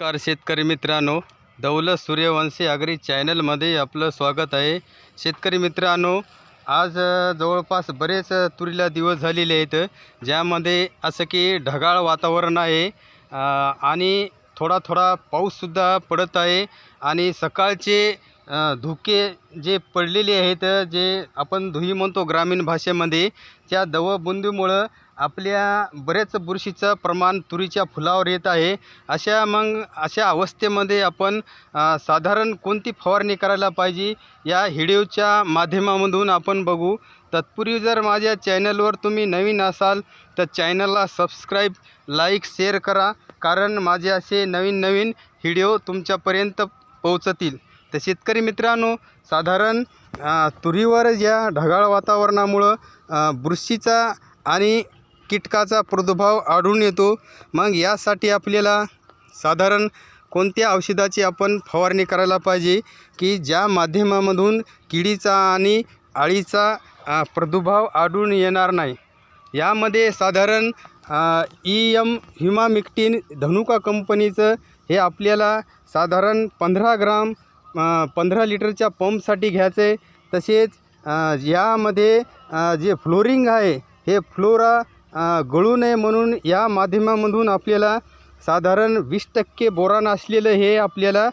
नमस्कार शेतकरी मित्रांनो. दौलत सूर्यवंशी आगरी चॅनलमध्ये आपलं स्वागत आहे. शेतकरी मित्रांनो आज जवळपास बरेच तुरीला दिवस झालेले आहेत ज्यामध्ये असं की ढगाळ वातावरण आहे आणि थोडा थोडा पाऊससुद्धा पडत आहे आणि सकाळचे धुके जे पडलेले आहेत जे आपण धुई म्हणतो ग्रामीण भाषेमध्ये त्या दवबुंदीमुळं आपल्या बरेच बुरशीचं प्रमाण तुरीच्या फुलावर येत आहे. अशा मग अशा अवस्थेमध्ये आपण साधारण कोणती फवारणी करायला पाहिजे? या व्हिडिओच्या माध्यमामधून आपण बघू. तत्पूर्वी जर माझ्या चॅनलवर तुम्ही नवीन असाल तर चॅनलला सबस्क्राईब लाईक शेअर करा. कारण माझे असे नवीन नवीन व्हिडिओ तुमच्यापर्यंत पोहोचतील. तर शेतकरी मित्रांनो साधारण तुरीवर या ढगाळ वातावरणामुळं बुरशीचा आणि कीटकाचा प्रादुर्भाव आढळून येतो. मग यासाठी आपल्याला साधारण कोणत्या औषधाची आपण फवारणी करायला पाहिजे? की ज्या माध्यमामधून किडीचा आणि अळीचा प्रादुर्भाव आढळून येणार नाही? यामध्ये साधारण ई एम हिमामिक्टीन धनुका कंपनीचं हे आपल्याला साधारण पंधरा ग्राम पंधरा लिटरच्या पंपसाठी घ्यायचं. आहे तसेच यामध्ये जे फ्लोरिंग आहे हे फ्लोरा गळू नये म्हणून या माध्यमामधून आपल्याला साधारण वीस टक्के बोरान असलेलं हे आपल्याला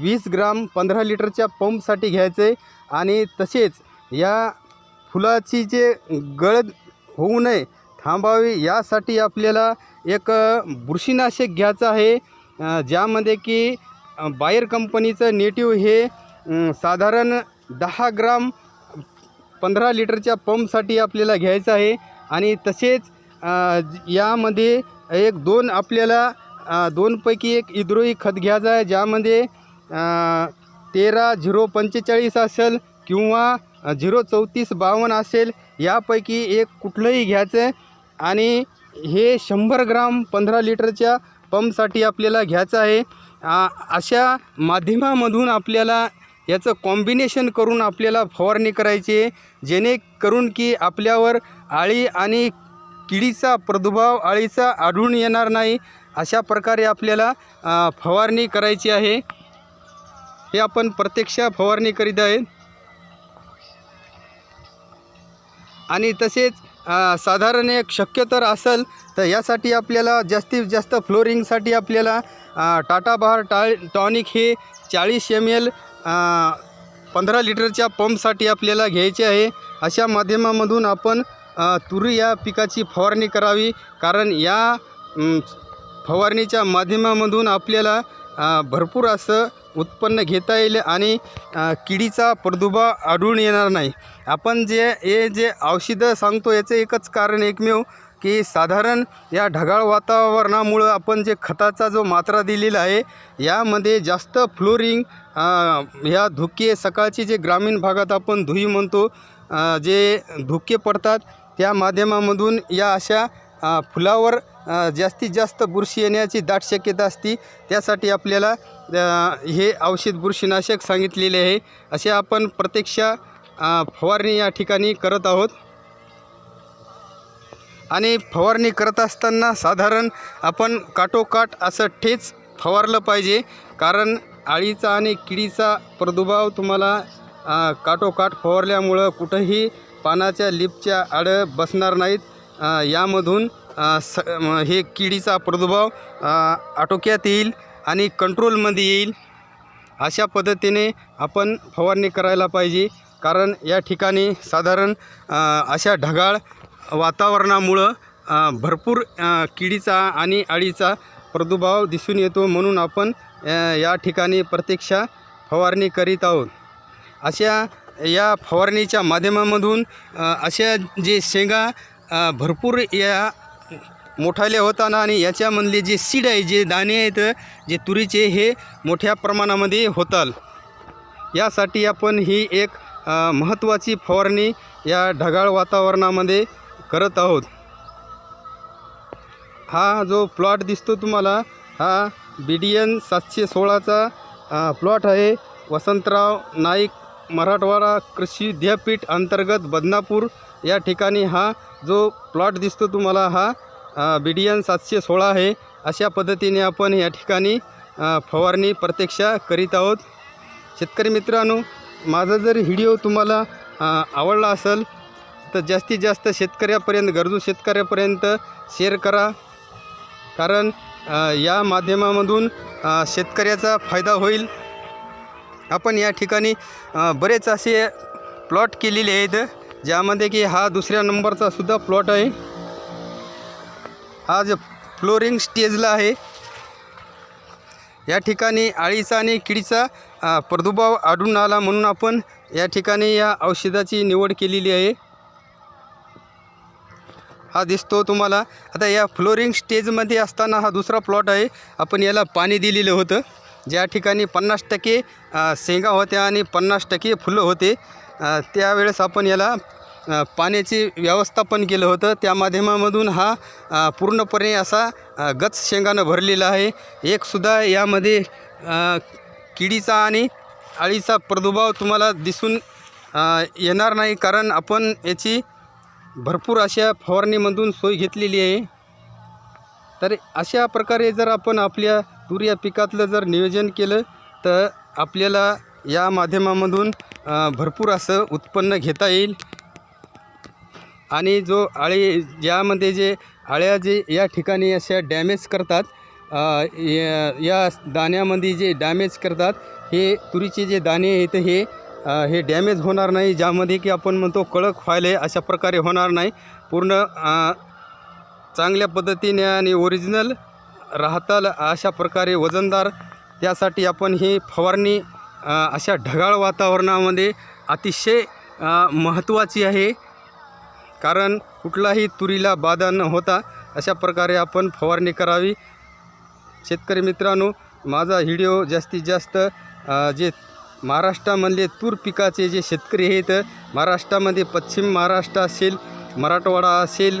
वीस ग्राम पंधरा लिटरच्या पंपसाठी घ्यायचं आहे आणि तसेच या फुलाची जे गळद होऊ नये थांबावी यासाठी आपल्याला एक बुरशीनाशक घ्यायचं आहे. ज्यामध्ये की बाहेर बायर कंपनीचं नेटिव्ह हे साधारण दहा ग्राम पंधरा लिटरच्या पंपसाठी आपल्याला घ्यायचं आहे. आणि तसेच यामध्ये एक दोन आपल्याला दोनपैकी एक इद्रोही खत घ्यायचं आहे ज्यामध्ये तेरा झिरो पंचेचाळीस असेल किंवा झिरो चौतीस बावन्न असेल यापैकी एक कुठलंही घ्यायचं आहे. आणि हे शंभर ग्राम पंधरा लिटरच्या पंपसाठी आपल्याला घ्यायचं आहे. अशा माध्यमामधून आपल्याला याचं कॉम्बिनेशन करून आपल्याला फवारणी करायची आहे. जेणेकरून की आपल्यावर आळी आणि किडीचा प्रादुर्भाव आळीचा आढळून येणार नाही अशा प्रकारे आपल्याला फवारणी करायची आहे. हे आपण प्रत्यक्ष फवारणी करीत आहे. आणि तसेच साधारण एक शक्य तर असेल तर यासाठी आपल्याला जास्तीत जास्त फ्लोरिंगसाठी आपल्याला टाटा बहार टा टॉनिक हे चाळीस एम एल पंधरा लिटरच्या पंपसाठी आपल्याला घ्यायचे आहे. अशा माध्यमामधून आपण तुरी या पिकाची फवारणी करावी. कारण या फवारणीच्या माध्यमामधून आपल्याला भरपूर असं उत्पन्न घेता येईल आणि किडीचा प्रदुभा आढळून येणार नाही. आपण जे हे जे औषधं सांगतो याचं एकच कारण एकमेव की साधारण या ढगाळ वातावरणामुळं आपण जे खताचा जो मात्रा दिलेला आहे यामध्ये जास्त फ्लोरिंग ह्या धुके सकाळचे जे ग्रामीण भागात आपण धुई म्हणतो जे धुके पडतात त्या माध्यमामधून या अशा फुलावर जास्तीत जास्त बुरशी येण्याची दाट शक्यता असते. त्यासाठी आपल्याला हे औषध बुरशीनाशक सांगितलेले आहे. असे आपण प्रत्यक्ष फवारणी या ठिकाणी करत आहोत. आणि फवारणी करत असताना साधारण आपण काटोकाट असं ठेच फवारलं पाहिजे. कारण आळीचा आणि किडीचा प्रादुर्भाव तुम्हाला काटोकाट फवारल्यामुळं कुठंही पानाच्या लिपच्या आडं बसणार नाहीत. यामधून स हे किडीचा प्रादुर्भाव आटोक्यात येईल आणि कंट्रोलमध्ये येईल. अशा पद्धतीने आपण फवारणी करायला पाहिजे. कारण या ठिकाणी साधारण अशा ढगाळ वातावरणामुळं भरपूर किडीचा आणि अळीचा प्रादुर्भाव दिसून येतो म्हणून आपण या ठिकाणी प्रत्यक्षा फवारणी करीत आहोत. अशा या फवारणीच्या माध्यमामधून अशा जे शेंगा भरपूर या मोठाले होताना आणि याच्यामधले जे सीड आहे जे दाणे आहेत जे तुरीचे हे मोठ्या प्रमाणामध्ये होतात यासाठी आपण ही एक महत्त्वाची फवारणी या ढगाळ वातावरणामध्ये करत आहोत. हा जो प्लॉट दिसतो तुम्हाला हा बी डी एन सातशे सोळाचा प्लॉट आहे. वसंतराव नाईक मराठवाडा कृषी विद्यापीठ अंतर्गत बदनापूर या ठिकाणी हा जो प्लॉट दिसतो तुम्हाला हा बी डी एन सातशे सोळा आहे. अशा पद्धतीने आपण या ठिकाणी फवारणी प्रत्यक्ष करीत आहोत. शेतकरी मित्रांनो माझा जर व्हिडिओ तुम्हाला आवडला असेल तर जास्तीत जास्त शेतकऱ्यापर्यंत गरजू शेतकऱ्यापर्यंत शेअर करा. कारण या माध्यमामधून शेतकऱ्याचा फायदा होईल. आपण या ठिकाणी बरेच असे प्लॉट केलेले आहेत ज्यामध्ये की हा दुसऱ्या नंबरचा सुद्धा प्लॉट आहे. आज फ्लोरिंग स्टेजला आहे. या ठिकाणी आळीचा आणि किडीचा प्रादुर्भाव आढळून आला म्हणून आपण या ठिकाणी या औषधाची निवड केलेली आहे. हा दिसतो तुम्हाला. आता या फ्लोरिंग स्टेजमध्ये असताना हा दुसरा प्लॉट आहे. आपण याला पाणी दिलेलं होतं. ज्या ठिकाणी पन्नास टक्के शेंगा होत्या आणि पन्नास टक्के फुलं होते. त्यावेळेस आपण याला पाण्याची व्यवस्थापन केलं होतं. त्या माध्यमामधून हा पूर्णपणे असा गच शेंगानं भरलेला आहे. एकसुद्धा यामध्ये किडीचा आणि अळीचा प्रादुर्भाव तुम्हाला दिसून येणार नाही. कारण आपण याची भरपूर अशा फवारणीमधून सोय घेतलेली आहे. तर अशा प्रकारे जर आपण आपल्या तूर या पिकातलं जर नियोजन केलं तर आपल्याला या माध्यमामधून भरपूर असं उत्पन्न घेता येईल. आणि जो आळी ज्यामध्ये जे आळ्या जे या ठिकाणी अशा डॅमेज करतात या या दाण्यामध्ये जे डॅमेज करतात हे तुरीचे जे दाणे आहेत हे हे डॅमेज होणार नाही ज्यामध्ये की आपण म्हणतो कडक व्हायले अशा प्रकारे होणार नाही. पूर्ण चांगल्या पद्धतीने आणि ओरिजिनल राहताल अशा प्रकारे वजनदार. त्यासाठी आपण ही फवारणी अशा ढगाळ वातावरणामध्ये अतिशय महत्त्वाची आहे. कारण कुठलाही तुरीला बाधा न होता अशा प्रकारे आपण फवारणी करावी. शेतकरी मित्रांनो माझा व्हिडिओ जास्तीत जास्त जे महाराष्ट्रामधले तूर पिकाचे जे शेतकरी आहेत महाराष्ट्रामध्ये पश्चिम महाराष्ट्र असेल मराठवाडा असेल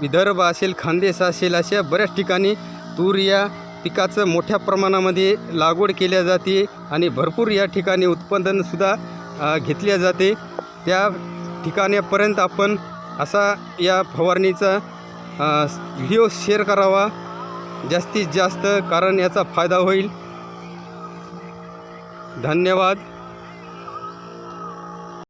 विदर्भ असेल खानदेश असेल अशा बऱ्याच ठिकाणी तूर या पिकाचं मोठ्या प्रमाणामध्ये लागवड केल्या जाते आणि भरपूर या ठिकाणी उत्पादनसुद्धा घेतले घेतल्या जाते. त्या ठिकाण्यापर्यंत आपण असा या फवारणीचा व्हिडिओ शेअर करावा. जास्तीत जास्त कारण याचा फायदा होईल. धन्यवाद.